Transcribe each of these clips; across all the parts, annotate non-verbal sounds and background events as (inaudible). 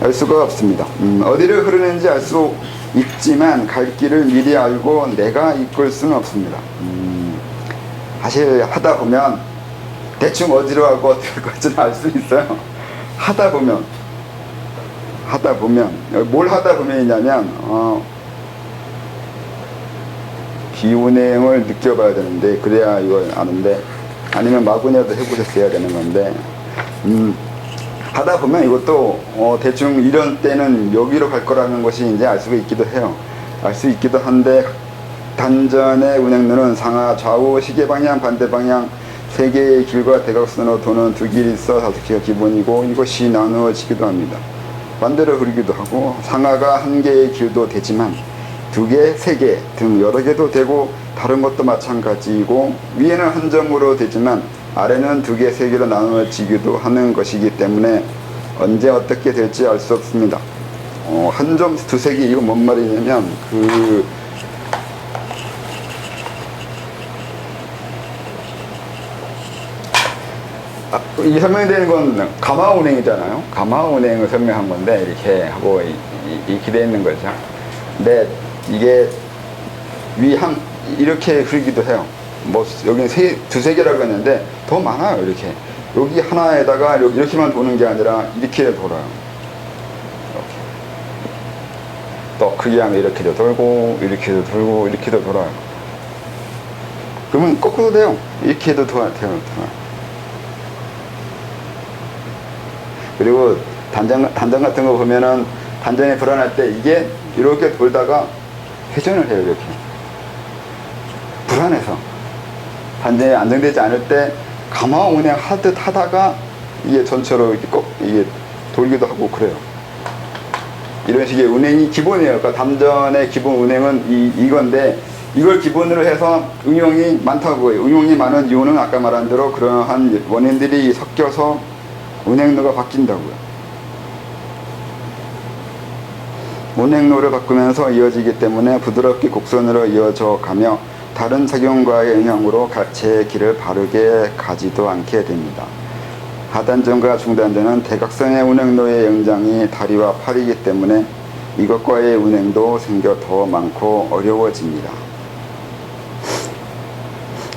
알 수가 없습니다. 음, 어디를 흐르는지 알 수 있지만 갈 길을 미리 알고 내가 이끌 수는 없습니다. 음, 사실 하다 보면 대충 어디로 가고 어떻게 할 건지는 알 수 있어요. 하다 보면 하다 보면 뭘 하다 보면이냐면 어, 비운행을 느껴봐야 되는데 그래야 이걸 아는데 아니면 마구니라도 해보셨어야 되는 건데 음, 하다 보면 이것도 어, 대충 이런 때는 여기로 갈 거라는 것이 이제 알 수가 있기도 해요. 알 수 있기도 한데 단전의 운행로는 상하 좌우 시계 방향 반대 방향 세 개의 길과 대각선으로 도는 두 길이 있어 다섯 개가 기본이고 이것이 나누어지기도 합니다. 반대로 흐르기도 하고 상하가 한 개의 길도 되지만 두 개, 세 개 등 여러 개도 되고 다른 것도 마찬가지이고 위에는 한 점으로 되지만 아래는 두 개, 세 개로 나누어지기도 하는 것이기 때문에 언제 어떻게 될지 알 수 없습니다. 어, 한 점, 두세 개 이거 뭔 말이냐면 그 아, 이 설명되는 건 가마 운행이잖아요. 가마 운행을 설명한 건데 이렇게 하고 이- 이- 이렇게 돼 있는 거죠. 근데 이게 위한 이렇게 흐르기도 해요. 뭐 여기는 세, 두세 개라고 했는데 더 많아요. 이렇게 여기 하나에다가 여기 이렇게만 도는 게 아니라 이렇게 돌아요. 이렇게. 또 크게 하면 이렇게도 돌고 이렇게도 돌고 이렇게도 돌아요. 그러면 거꾸로 돼요. 이렇게도 돌아요. 돼요. 그리고 단전, 단전 같은 거 보면은 단전이 불안할 때 이게 이렇게 돌다가 회전을 해요, 이렇게. 불안해서. 단전이 안정되지 않을 때 가마 운행 하듯 하다가 이게 전체로 이렇게 꼭 이게 돌기도 하고 그래요. 이런 식의 운행이 기본이에요. 그러니까 담전의 기본 운행은 이, 이건데 이걸 기본으로 해서 응용이 많다고요. 응용이 많은 이유는 아까 말한 대로 그러한 원인들이 섞여서 운행로가 바뀐다고요. 운행로를 바꾸면서 이어지기 때문에 부드럽게 곡선으로 이어져 가며 다른 작용과의 영향으로 가- 제 길을 바르게 가지도 않게 됩니다. 하단전과 중단전은 대각선의 운행로의 영장이 다리와 팔이기 때문에 이것과의 운행도 생겨 더 많고 어려워집니다.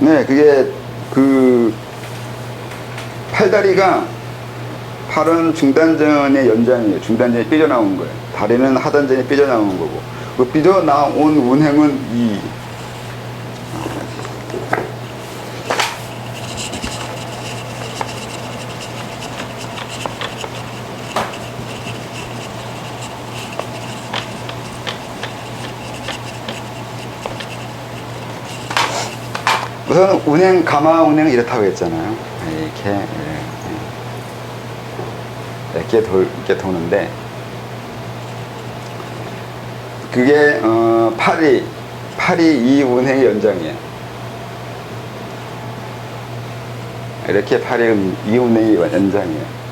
네, 그게 그 팔다리가 팔은 중단전의 연장이에요. 중단전이 삐져나온 거예요. 다리는 하단전이 삐져나온 거고. 그 삐져나온 운행은 이 우선 운행 가마 운행 이렇다고 했잖아요. 이렇게 예, 예. 이렇게 돌 이렇게 도는데 그게 어, 팔이 팔이 이 운행의 연장이에요. 이렇게 팔이 이 운행의 연장이에요.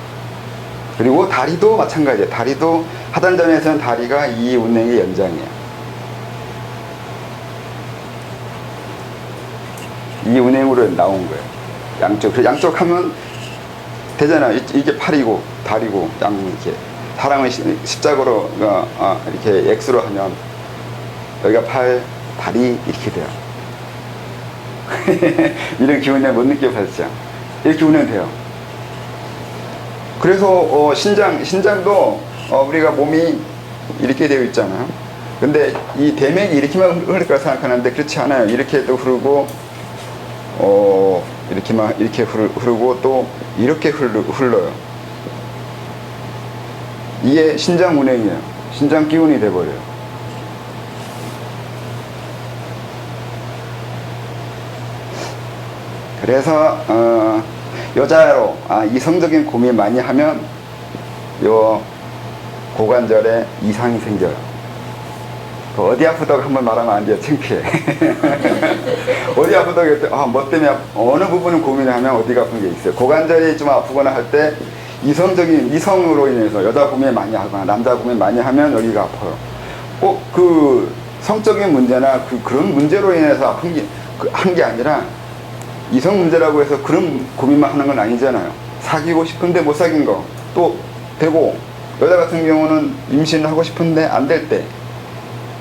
그리고 다리도 마찬가지예요. 다리도 하단전에서는 다리가 이 운행의 연장이에요. 이 운행으로 나온 거예요. 양쪽. 그 양쪽 하면 되잖아요. 이- 이게 팔이고 다리고 양 이렇게 사람을 시- 십자가로 어, 어, 이렇게 X로 하면 여기가 팔, 다리 이렇게 돼요. (laughs) 이런 기운을 못 느껴봤죠. 이렇게 운행돼요. 그래서 어, 신장 신장도 어, 우리가 몸이 이렇게 되어 있잖아요. 근데 이 대맥이 이렇게만 흐를 거라 생각하는데 그렇지 않아요. 이렇게도 흐르고 어, 이렇게만 이렇게 흐르, 흐르고 또 이렇게 흘러요. 이게 신장 운행이에요. 신장 기운이 돼버려요. 그래서 어, 여자로 아, 이성적인 고민 많이 하면 요 고관절에 이상이 생겨요. 그 어디 아프다고 한 번 말하면 안 돼요. 창피해. (laughs) 어디 아프다고 했더니, 아, 뭐 때문에, 어느 부분을 고민을 하면 어디가 아픈 게 있어요. 고관절이 좀 아프거나 할 때, 이성적인, 이성으로 인해서 여자 고민 많이 하거나 남자 고민 많이 하면 여기가 아파요. 꼭 그 성적인 문제나 그, 그런 문제로 인해서 아픈 게, 그, 한게 아니라, 이성 문제라고 해서 그런 고민만 하는 건 아니잖아요. 사귀고 싶은데 못 사귄 거, 또 되고, 여자 같은 경우는 임신을 하고 싶은데 안 될 때,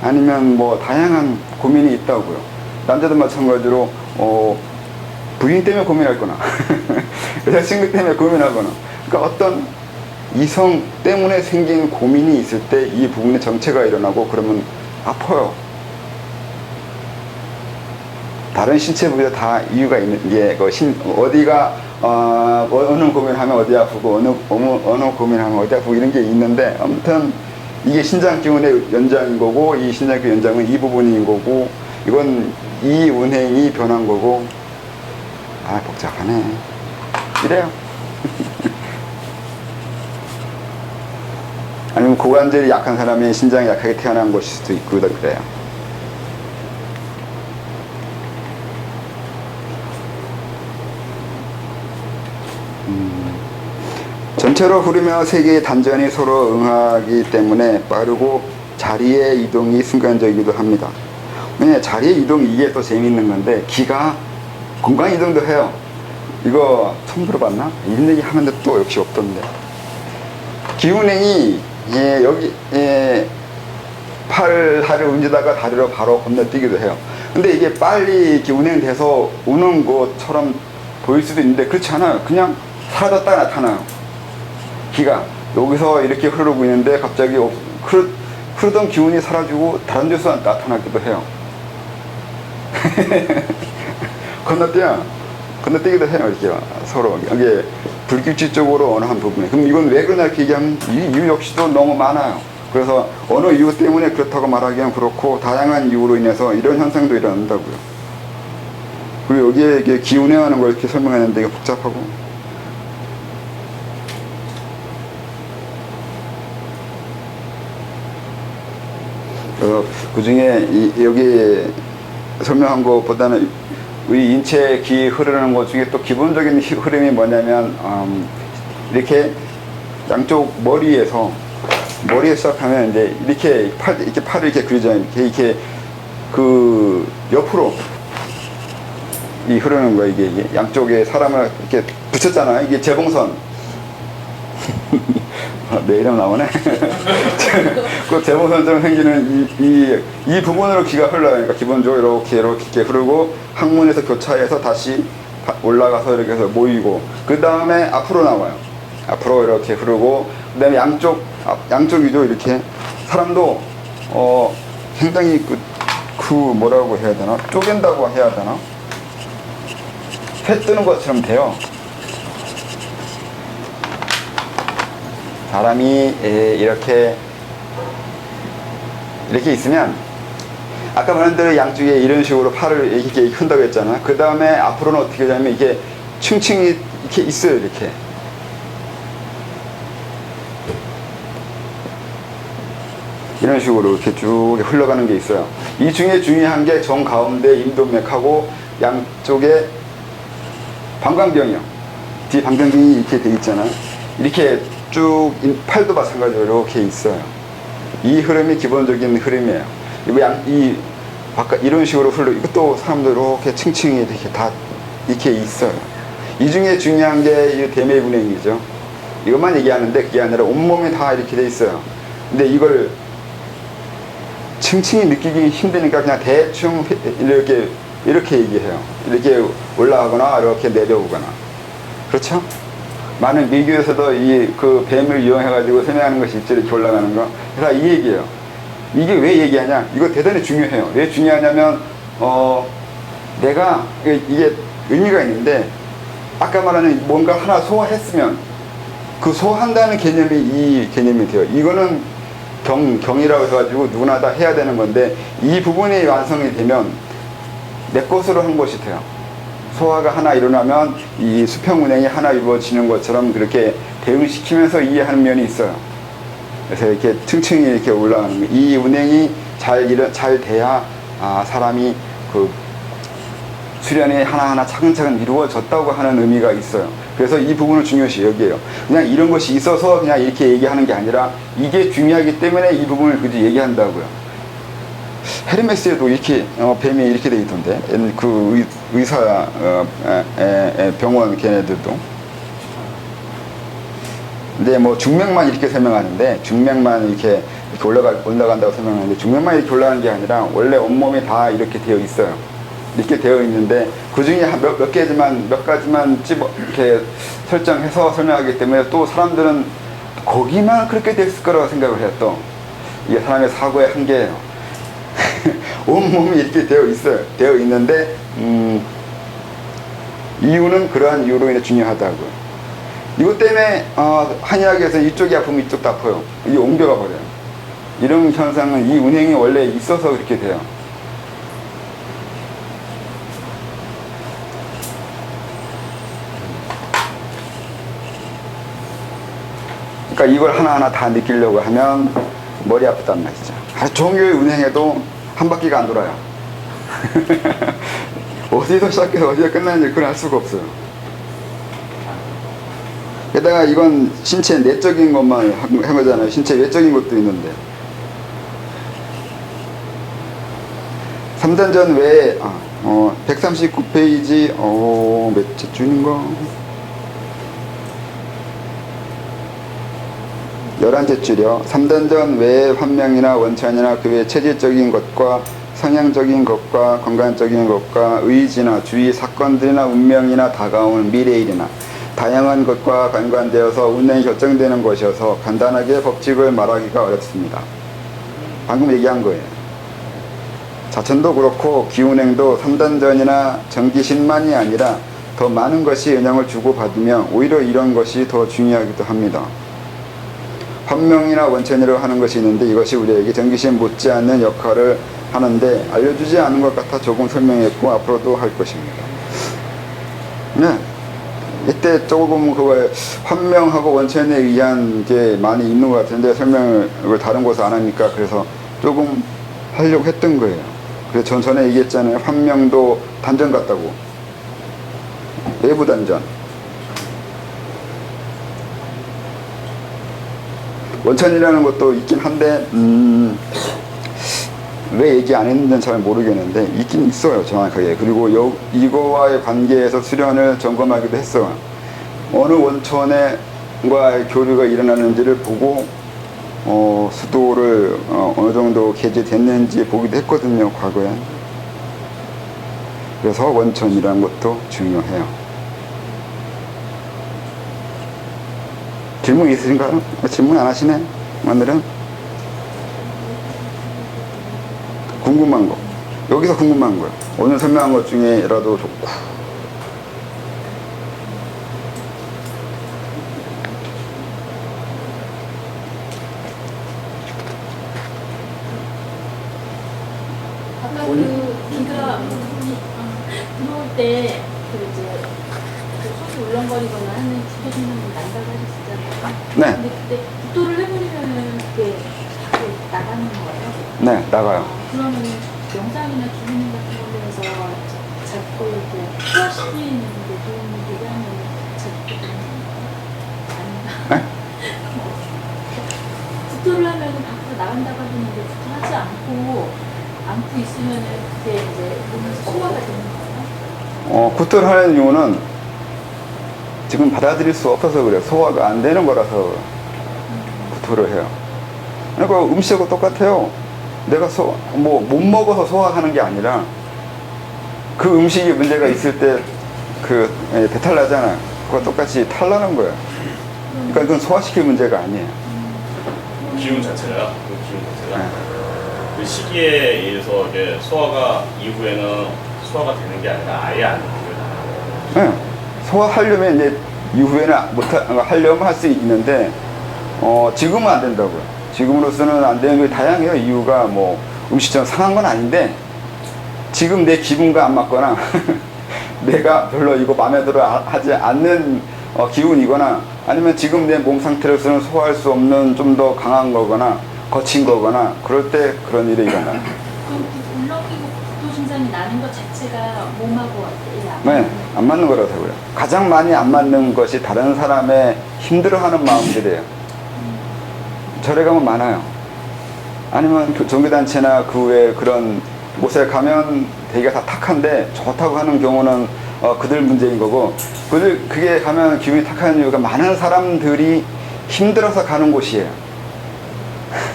아니면 뭐 다양한 고민이 있다고요. 남자도 마찬가지로 어, 부인 때문에 고민하거나 (laughs) 여자친구 때문에 고민하거나 그러니까 어떤 이성 때문에 생긴 고민이 있을 때 이 부분에 정체가 일어나고 그러면 아파요. 다른 신체 부위에 다 이유가 있는 게 그 신, 어디가 어, 어느 고민하면 어디 아프고 어느 어느, 어느 고민하면 어디 아프고 이런 게 있는데 아무튼 이게 신장 기운의 연장인 거고 이 신장 기운 연장은 이 부분인 거고 이건 이 운행이 변한 거고. 아 복잡하네. 이래요. (laughs) 아니면 고관절이 약한 사람이 신장이 약하게 태어난 것일 수도 있고 그래요 전체로 흐르며 세계의 단전이 서로 응하기 때문에 빠르고 자리의 이동이 순간적이기도 합니다. 왜냐 자리의 이동 이게 또 재미있는 건데 기가 공간 이동도 해요. 이거 처음 들어봤나? 이런 얘기 하는데 또 역시 없던데. 기운행이 예, 여기 예, 팔 다리를 움직이다가 다리로 바로 건너뛰기도 해요. 근데 이게 빨리 기운행 돼서 오는 것처럼 보일 수도 있는데 그렇지 않아요. 그냥 사라졌다 나타나요. 기가 여기서 이렇게 흐르고 있는데 갑자기 없- 흐르, 흐르던 기운이 사라지고 다른 데서 나타나기도 해요. (laughs) 건너뛰어 건너뛰기도 해요 이렇게 서로 이게 불규칙적으로 어느 한 부분에 그럼 이건 왜 그러냐 이렇게 얘기하면 이 이유 역시도 너무 많아요. 그래서 어느 이유 때문에 그렇다고 말하기엔 그렇고 다양한 이유로 인해서 이런 현상도 일어난다고요. 그리고 여기에 이게 기운행하는 걸 이렇게 설명했는데 이게 복잡하고 어, 그 중에 여기 설명한 것보다는 우리 인체 기 흐르는 것 중에 또 기본적인 히- 흐름이 뭐냐면 음, 이렇게 양쪽 머리에서 머리에 시작하면 이제 이렇게 팔 이렇게 팔을 이렇게 그리잖아요. 이렇게 이렇게 그 옆으로 이 흐르는 거 이게, 이게 양쪽에 사람을 이렇게 붙였잖아요. 이게 재봉선. (laughs) 아, 내 이름 나오네. (laughs) 그 재봉선처럼 생기는 이, 이, 이 부분으로 기가 흘러요. 그러니까 기본적으로 이렇게 이렇게 흐르고 항문에서 교차해서 다시 바- 올라가서 이렇게 해서 모이고 그 다음에 앞으로 나와요. 앞으로 이렇게 흐르고 그 다음에 양쪽 앞- 양쪽이죠 이렇게 사람도 어 굉장히 그, 그 뭐라고 해야 되나 쪼갠다고 해야 되나 회 뜨는 것처럼 돼요. 사람이 에, 이렇게 이렇게 있으면 아까 말한 대로 양쪽에 이런 식으로 팔을 이렇게 흔다고 했잖아. 그 다음에 앞으로는 어떻게 하냐면 이게 층층이 이렇게 있어요. 이렇게. 이런 식으로 이렇게 쭉 흘러가는 게 있어요. 이 중에 중요한 게 정 가운데 임동맥하고 양쪽에 방광경이요. 뒤에 방광경이 이렇게 돼 있잖아. 이렇게 쭉 이- 팔도 마찬가지로 이렇게 있어요. 이 흐름이 기본적인 흐름이에요. 이거 양, 이 바깥 이런 식으로 흘러 이것도 사람들 이렇게 층층이 이렇게 다 이렇게 있어요. 이 중에 중요한 게 이 대매분행이죠. 이것만 얘기하는데 그게 아니라 온몸이 다 이렇게 돼 있어요. 근데 이걸 층층이 느끼기 힘드니까 그냥 대충 이렇게 이렇게 얘기해요. 이렇게 올라가거나 이렇게 내려오거나. 그렇죠? 많은 미교에서도 이 그 뱀을 이용해가지고 설명하는 것이 있죠. 이렇게 올라가는 거. 그래서 이 얘기예요. 이게 왜 얘기하냐? 이거 대단히 중요해요. 왜 중요하냐면, 어, 내가, 이게 의미가 있는데, 아까 말하는 뭔가 하나 소화했으면, 그 소화한다는 개념이 이 개념이 돼요. 이거는 경, 경이라고 해가지고 누구나 다 해야 되는 건데, 이 부분이 완성이 되면 내 것으로 한 것이 돼요. 소화가 하나 일어나면 이 수평 운행이 하나 이루어지는 것처럼 그렇게 대응시키면서 이해하는 면이 있어요. 그래서 이렇게 층층이 이렇게 올라가는. 이 운행이 잘 일어, 잘 돼야 아, 사람이 그 수련이 하나하나 차근차근 이루어졌다고 하는 의미가 있어요. 그래서 이 부분을 중요시 여기에요. 그냥 이런 것이 있어서 그냥 이렇게 얘기하는 게 아니라 이게 중요하기 때문에 이 부분을 굳이 얘기한다고요. 헤르메스에도 이렇게 어, 뱀이 이렇게 돼 있던데. 그 의, 의사 어, 에, 에, 에, 병원 걔네들도. 근데 뭐 중맥만 이렇게 설명하는데 중맥만 이렇게, 이렇게 올라가, 올라간다고 설명하는데 중맥만 이렇게 올라가는 게 아니라 원래 온몸이 다 이렇게 되어 있어요. 이렇게 되어 있는데 그 중에 한 몇, 몇 개지만 몇 가지만 집어 이렇게 설정해서 설명하기 때문에 또 사람들은 거기만 그렇게 됐을 거라고 생각을 해요 또. 이게 사람의 사고의 한계예요 (laughs) 온몸이 이렇게 되어 있어요 되어 있는데 음, 이유는 그러한 이유로 인해 중요하다고요 이것 때문에 어, 한의학에서 이쪽이 아프면 이쪽도 아파요. 이게 옮겨가 버려요. 이런 현상은 이 운행이 원래 있어서 그렇게 돼요. 그러니까 이걸 하나하나 다 느끼려고 하면 머리 아프단 말이죠. 하루 종일 운행해도 한 바퀴가 안 돌아요. (laughs) 어디서 시작해서 어디가 끝나는지 그걸 알 수가 없어요. 게다가 이건 신체 내적인 것만 한한 거잖아요. 신체 외적인 것도 있는데. 3단전 외에, 아, 어, 139페이지, 어, 몇째 줄인가? 11째 줄이요. 3단전 외의 환명이나 원천이나 그 외 체질적인 것과 성향적인 것과 건강적인 것과 의지나 주위 사건들이나 운명이나 다가오는 미래일이나 다양한 것과 관관되어서 운행이 결정되는 것이어서 간단하게 법칙을 말하기가 어렵습니다. 방금 얘기한 거예요. 자천도 그렇고 기운행도 3단전이나 정기신만이 아니라 더 많은 것이 영향을 주고받으며 오히려 이런 것이 더 중요하기도 합니다. 환명이나 원천이라고 하는 것이 있는데 이것이 우리에게 전기신 못지않는 역할을 하는데 알려주지 않은 것 같아 조금 설명했고 앞으로도 할 것입니다. 네. 이때 조금 그거 환명하고 원천에 의한 게 많이 있는 것 같은데 설명을 다른 곳에 안 하니까 그래서 조금 하려고 했던 거예요. 그래서 전 전에 얘기했잖아요. 환명도 단전 같다고. 외부 단전. 원천이라는 것도 있긴 한데 음, 왜 얘기 안 했는지는 잘 모르겠는데 있긴 있어요 정확하게. 그리고 요, 이거와의 관계에서 수련을 점검하기도 했어요. 어느 원천과 교류가 일어나는지를 보고 어, 수도를 어, 어느 정도 개재됐는지 보기도 했거든요 과거에. 그래서 원천이라는 것도 중요해요 질문 있으신가요? 질문 안 하시네? 오늘은? 궁금한 거. 여기서 궁금한 거요. 오늘 설명한 것 중에라도 좋고. 아까 그 비가 들어올 때그 이제 울렁거리거나 하는 생각이 난다고 하셨잖아요. 네. 근데 그때 국도를 해버리면은 그게 밖에 나가는 거예요? 네, 나가요. 어, 그러면 영상이나 기능 같은 자- 자꾸 이렇게 소화시키는 데 도움이 되게 하면 자꾸? 아닌가? (laughs) 국도를 하면은 밖으로 나간다고 하는데 국도 하지 않고 안고 있으면은 그게 이제 몸에서 소화가 되는 거예요? 어, 구토를 하는 이유는 지금 받아들일 수 없어서 그래요. 소화가 안 되는 거라서 구토를 해요. 그러니까 음식하고 똑같아요. 내가 소, 뭐, 못 먹어서 소화하는 게 아니라 그 음식이 문제가 있을 때그 배탈 나잖아요. 그거 똑같이 탈나는 거예요. 그러니까 그건 소화시킬 문제가 아니에요. 기운 자체가요. 그 기운 자체가 네. 그 시기에 의해서 이게 소화가 이후에는 소화가 되는 게 아니라 아예 안 돼요. 네. 소화하려면 이제 이후에는 못 하, 하려면 할 수 있는데 어, 지금은 안 된다고요. 지금으로서는 안 되는 게 다양해요. 이유가 뭐 음식점 상한 건 아닌데 지금 내 기분과 안 맞거나 (laughs) 내가 별로 이거 마음에 들어 하- 하지 않는 어, 기운이거나 아니면 지금 내 몸 상태로서는 소화할 수 없는 좀 더 강한 거거나 거친 거거나 그럴 때 그런 일이 일어나요. 증상이 나는 것 자체가 몸하고 어때요? 네, 안 맞는 거라고 그래요. 가장 많이 안 맞는 것이 다른 사람의 힘들어하는 마음들이에요. 절에 가면 많아요. 아니면 그 종교단체나 그 외에 그런 곳에 가면 되게 다 탁한데 좋다고 하는 경우는 어, 그들 문제인 거고 그들 그게 가면 기분이 탁한 이유가 많은 사람들이 힘들어서 가는 곳이에요.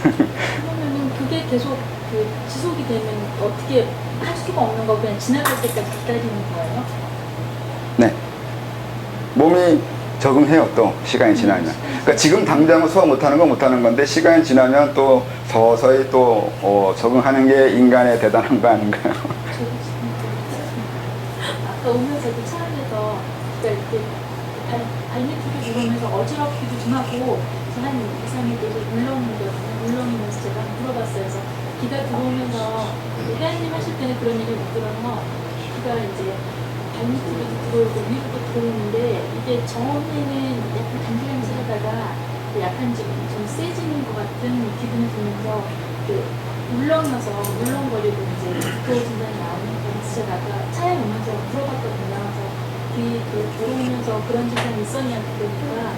그러면은 그게 계속 그 지속이 되면 어떻게 할 수가 없는 거 그냥 지나갈 때까지 기다리는 거예요? 네. 몸이 적응해요, 또, 시간이 지나면. 그러니까 지금 당장은 소화 못하는 건 못하는 건데, 시간이 지나면 또 서서히 또 어, 적응하는 게 인간의 대단한 거 아닌가요? 저도 지금 그 아까 오면서도 차 안에서 그러니까 이렇게 발, 발밑으로 누르면서 어지럽기도 좀 하고 그래서 한 2, 3일 계속 물렁이거든요. 물렁이면서 제가 물어봤어요. 그래서 기가 들어오면서 회원님 하실 때는 그런 얘기를 못 들어서 기가 이제 발밑으로도 들어오고 위로도 들어오는데 이게 처음에는 약간 감기냄새 하다가 약간 지금 좀 세지는 것 같은 기분이 들면서 그 물렁여서 물렁거리고 이제 나오는 거 제가 아까 차에 오면서 물어봤거든요. 그래서 귀그 들어오면서 그런 증상이 있었냐 그러니까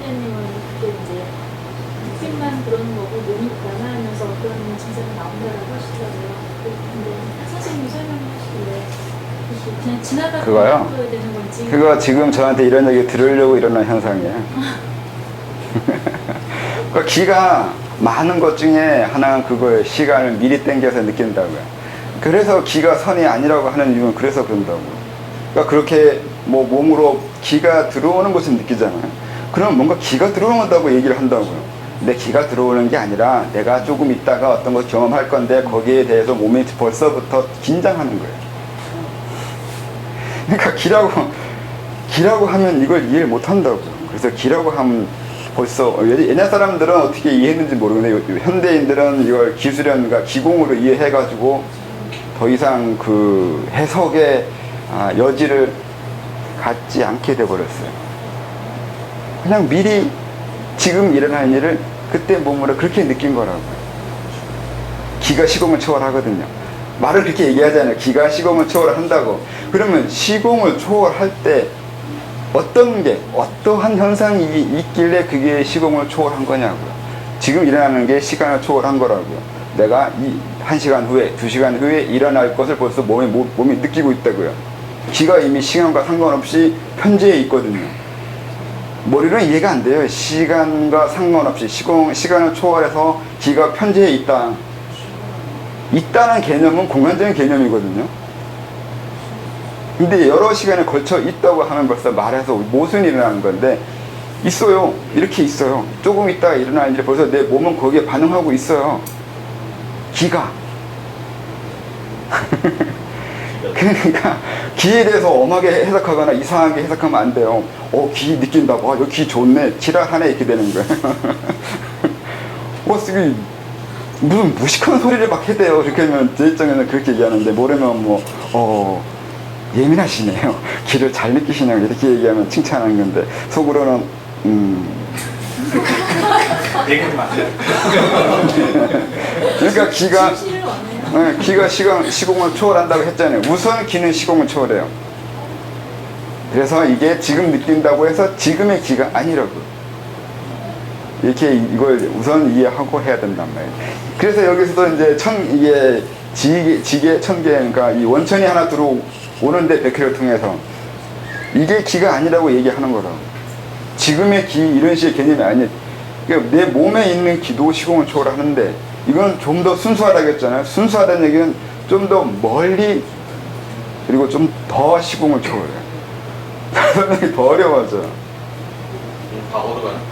회원님은 그게 이제 느낌만 그런 거고 몸이 변화하면서 그런 증상이 나온다라고 하시더라고요. 근데 선생님이 이렇게 그냥 지나가고 그거요? 되는 건지 그거 지금 저한테 이런 얘기 들으려고 일어난 현상이에요. (laughs) 그 기가 많은 것 중에 하나는 그걸 시간을 미리 땡겨서 느낀다고요. 그래서 기가 선이 아니라고 하는 이유는 그래서 그런다고. 그러니까 그렇게 뭐 몸으로 기가 들어오는 것을 느끼잖아요. 그럼 뭔가 기가 들어온다고 얘기를 한다고요. 근데 기가 들어오는 게 아니라 내가 조금 있다가 어떤 걸 경험할 건데 거기에 대해서 몸이 벌써부터 긴장하는 거예요. 그러니까 기라고 기라고 하면 이걸 이해를 못 한다고요. 그래서 기라고 하면 벌써 예- 옛날 사람들은 어떻게 이해했는지 모르겠는데 요- 현대인들은 이걸 기술연과 기공으로 이해해가지고 더 이상 그 해석의 아, 여지를 갖지 않게 돼버렸어요. 그냥 미리 지금 일어날 일을 그때 몸으로 그렇게 느낀 거라고요. 기가 시공을 초월하거든요. 말을 그렇게 얘기하잖아요. 기가 시공을 초월한다고. 그러면 시공을 초월할 때 어떤 게, 어떠한 현상이 있길래 그게 시공을 초월한 거냐고요. 지금 일어나는 게 시간을 초월한 거라고요. 내가 이 한 시간 후에, 두 시간 후에 일어날 것을 벌써 몸이, 몸- 몸이 느끼고 있다고요. 기가 이미 시간과 상관없이 현재에 있거든요. 머리로는 이해가 안 돼요. 시간과 상관없이 시공, 시간을 초월해서 기가 편재해 있다. 있다는 개념은 공간적인 개념이거든요. 근데 여러 시간에 걸쳐 있다고 하면 벌써 말해서 무슨 일어나는 건데 있어요. 이렇게 있어요. 조금 있다가 일이 벌써 내 몸은 거기에 반응하고 있어요. 기가. (laughs) 그러니까 기에 대해서 엄하게 해석하거나 이상하게 해석하면 안 돼요. 어, 기 느낀다. 봐. 여기 기 좋네. 지랄하네. 이렇게 되는 거예요. (laughs) 어, 쓰기 무슨 무식한 소리를 막 해대요. 이렇게 하면 제 입장에는 그렇게 얘기하는데 모르면 뭐, 어, 예민하시네요. (laughs) 기를 잘 느끼시냐고 이렇게 얘기하면 칭찬하는 건데 속으로는, 음. 얘기하지 마세요. (laughs) 그러니까 기가. 네, 기가 시공, 시공을 초월한다고 했잖아요. 우선 기는 시공을 초월해요. 그래서 이게 지금 느낀다고 해서 지금의 기가 아니라고. 이렇게 이걸 우선 이해하고 해야 된단 말이에요. 그래서 여기서도 이제 천, 이게 지게, 지게 천 개, 그러니까 이 원천이 하나 들어오는데 백회를 통해서 이게 기가 아니라고 얘기하는 거라고. 지금의 기, 이런 식의 개념이 아니에요. 그러니까 내 몸에 있는 기도 시공을 초월하는데 이건 좀 더 순수하다고 했잖아요. 순수하다는 얘기는 좀 더 멀리 그리고 좀 더 시공을 초월해요. 설명이 (laughs) 더 어려워져요. 과거도 가능한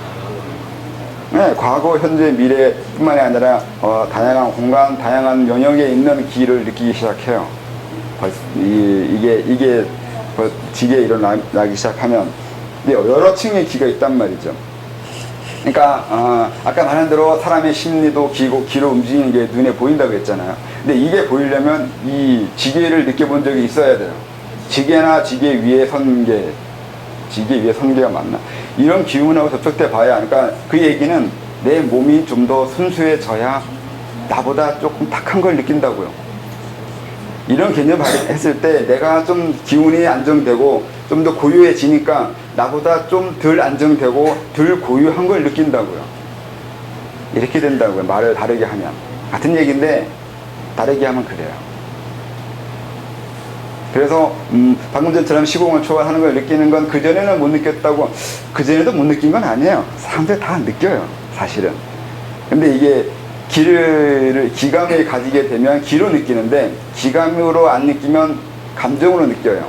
네, 과거, 현재, 미래뿐만이 아니라 어, 다양한 공간, 다양한 영역에 있는 기를 느끼기 시작해요. 이, 이게 이게 벌- 지게 일어나기 시작하면 여러 층의 기가 있단 말이죠. 그러니까 어, 아까 말한 대로 사람의 심리도 기고 기로 움직이는 게 눈에 보인다고 했잖아요. 근데 이게 보이려면 이 지게를 느껴본 적이 있어야 돼요. 지게나 지게 위에 선계, 지게 위에 선계가 맞나? 이런 기운하고 접촉돼 봐야. 그러니까 그 얘기는 내 몸이 좀 더 순수해져야 나보다 조금 탁한 걸 느낀다고요. 이런 개념을 했을 때 내가 좀 기운이 안정되고 좀 더 고유해지니까 나보다 좀 덜 안정되고 덜 고유한 걸 느낀다고요. 이렇게 된다고요. 말을 다르게 하면. 같은 얘기인데 다르게 하면 그래요. 그래서 음, 방금 전처럼 시공을 초월하는 걸 느끼는 건 그전에는 못 느꼈다고 그전에도 못 느낀 건 아니에요. 사람들 다 느껴요. 사실은. 근데 이게 기를 기감을 가지게 되면 기로 느끼는데 기감으로 안 느끼면 감정으로 느껴요.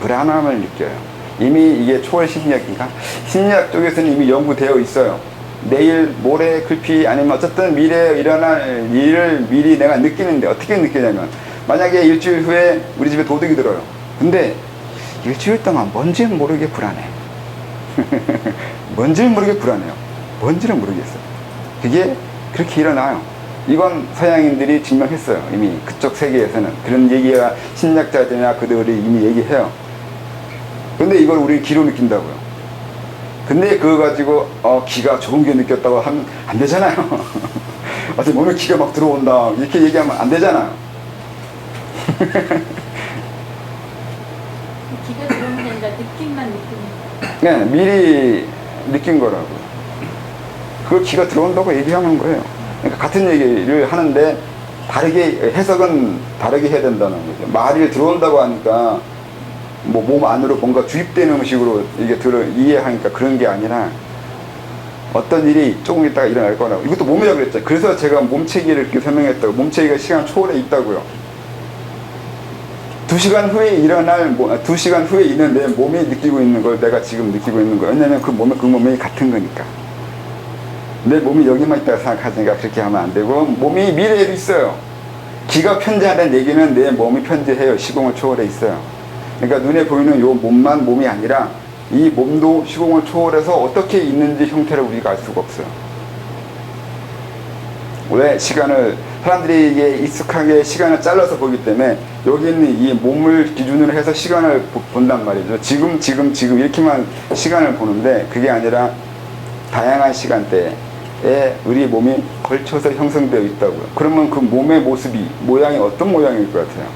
불안함을 느껴요. 이미 이게 초월 심리학인가? 심리학 쪽에서는 이미 연구되어 있어요. 내일, 모레, 글피 아니면 어쨌든 미래에 일어날 일을 미리 내가 느끼는데 어떻게 느끼냐면 만약에 일주일 후에 우리 집에 도둑이 들어요. 근데 일주일 동안 뭔지는 모르게 불안해. (laughs) 뭔지는 모르게 불안해요. 뭔지는 모르겠어요. 그게 그렇게 일어나요. 이건 서양인들이 증명했어요. 이미 그쪽 세계에서는. 그런 얘기가 심리학자들이나 그들이 이미 얘기해요. 근데 이걸 우리 기로 느낀다고요. 근데 그거 가지고 어, 기가 좋은 게 느꼈다고 하면 안 되잖아요. (laughs) 어차피 몸에 기가 막 들어온다. 이렇게 얘기하면 안 되잖아요. (laughs) 기가 들어오는 게 아니라 느낌만 느끼는 거예요. 네, 미리 느낀 거라고요. 그걸 기가 들어온다고 얘기하는 거예요. 그러니까 같은 얘기를 하는데 다르게 해석은 다르게 해야 된다는 거죠. 말이 들어온다고 하니까 뭐 몸 안으로 뭔가 주입되는 식으로 이게 들어 이해하니까 그런 게 아니라 어떤 일이 조금 있다가 일어날 거라고. 이것도 몸이라고 그랬죠. 그래서 제가 몸체기를 이렇게 설명했다고. 몸체기가 시간 초월에 있다고요. 두 시간 후에 일어날, 뭐, 아, 후에 있는 내 몸이 느끼고 있는 걸 내가 지금 느끼고 있는 거예요. 왜냐면 그 몸에, 그 몸이 같은 거니까. 내 몸이 여기만 있다고 생각하니까 그렇게 하면 안 되고, 몸이 미래에도 있어요. 기가 편지하는 얘기는 내 몸이 편지해요. 시공을 초월해 있어요. 그러니까 눈에 보이는 요 몸만 몸이 아니라 이 몸도 시공을 초월해서 어떻게 있는지 형태를 우리가 알 수가 없어요. 왜 시간을 사람들이 이게 익숙하게 시간을 잘라서 보기 때문에 여기 있는 이 몸을 기준으로 해서 시간을 보- 본단 말이죠. 지금 지금 지금 이렇게만 시간을 보는데 그게 아니라 다양한 시간대에 우리 몸이 걸쳐서 형성되어 있다고요. 그러면 그 몸의 모습이 모양이 어떤 모양일 것 같아요?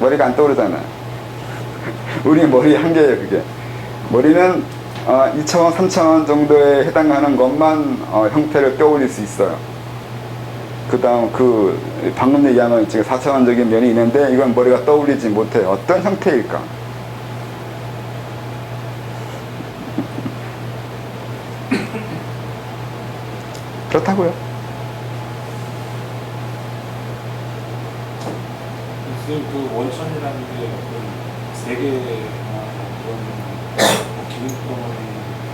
머리가 안 떠오르잖아요. (laughs) 우리 머리 한 개예요, 그게. 머리는 어, 2차원, 3차원 정도에 해당하는 것만 어, 형태를 떠올릴 수 있어요. 그 다음 그 방금 얘기한 지금 4차원적인 면이 있는데 이건 머리가 떠올리지 못해요. 어떤 형태일까? (laughs) 그렇다고요. 그 원천이라는 게 세계나 그런 뭐 기능 때문에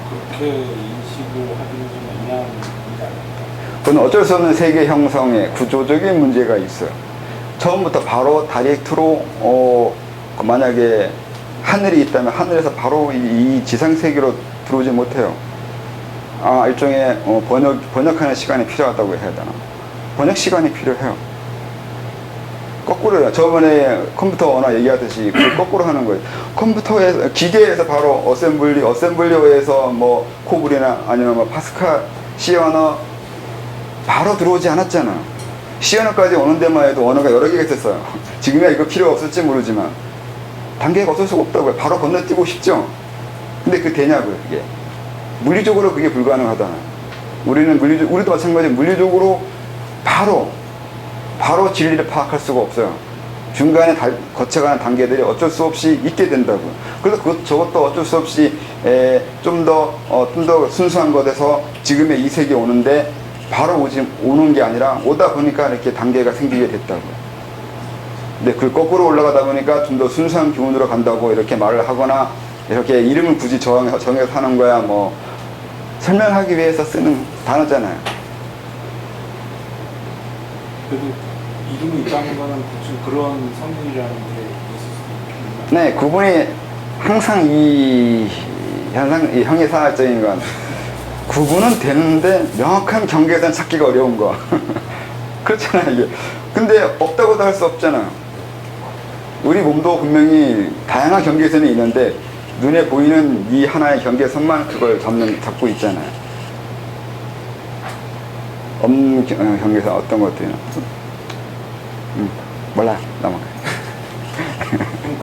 그렇게 인식을 하기는 좀 애매한 문제 아닙니까? 그건 어쩔 수 없는 세계 형성에 구조적인 문제가 있어요. 처음부터 바로 다이렉트로 어, 그 만약에 하늘이 있다면 하늘에서 바로 이, 이 지상 세계로 들어오지 못해요. 아 일종의 어, 번역 번역하는 시간이 필요하다고 해야 되나? 번역 시간이 필요해요. 거꾸로요. 저번에 컴퓨터 언어 얘기하듯이 그 (clears throat) 거꾸로 하는 거예요. 컴퓨터에서 기계에서 바로 어셈블리 어셈블리어에서 뭐 코블이나 아니면 뭐 파스칼 C 언어 바로 들어오지 않았잖아. C 언어까지 오는 데만 해도 언어가 여러 개가 있었어요. (laughs) 지금이야 이거 필요 없을지 모르지만 단계가 어쩔 수가 없다고요. 바로 건너뛰고 싶죠. 근데 그 되냐고요, 그게. 물리적으로 그게 불가능하잖아요. 우리는 물리적, 우리도 마찬가지 물리적으로 바로 바로 진리를 파악할 수가 없어요. 중간에 달- 거쳐가는 단계들이 어쩔 수 없이 있게 된다고요. 그래서 그, 저것도 어쩔 수 없이 좀더 어, 좀더 순수한 것에서 지금의 이 세계에 오는데 바로 오지 오는 게 아니라 오다 보니까 이렇게 단계가 생기게 됐다고요. 근데 그 거꾸로 올라가다 보니까 좀 더 순수한 기운으로 간다고 이렇게 말을 하거나 이렇게 이름을 굳이 정해서, 정해서 하는 거야 뭐 설명하기 위해서 쓰는 단어잖아요. 이름이 있다는 거는 대충 그런 성분이라는 게 있을 수 있는 네, 그분이 항상 이 현상, 이 형이상학적인 건 구분은 되는데 명확한 경계선 찾기가 어려운 거. (laughs) 그렇잖아요, 이게. 근데 없다고도 할 수 없잖아요. 우리 몸도 분명히 다양한 경계선이 있는데 눈에 보이는 이 하나의 경계선만 그걸 잡는, 잡고 있잖아요. 없는 경- 어, 경계선 어떤 것들은. 음, 몰라, 넘어가.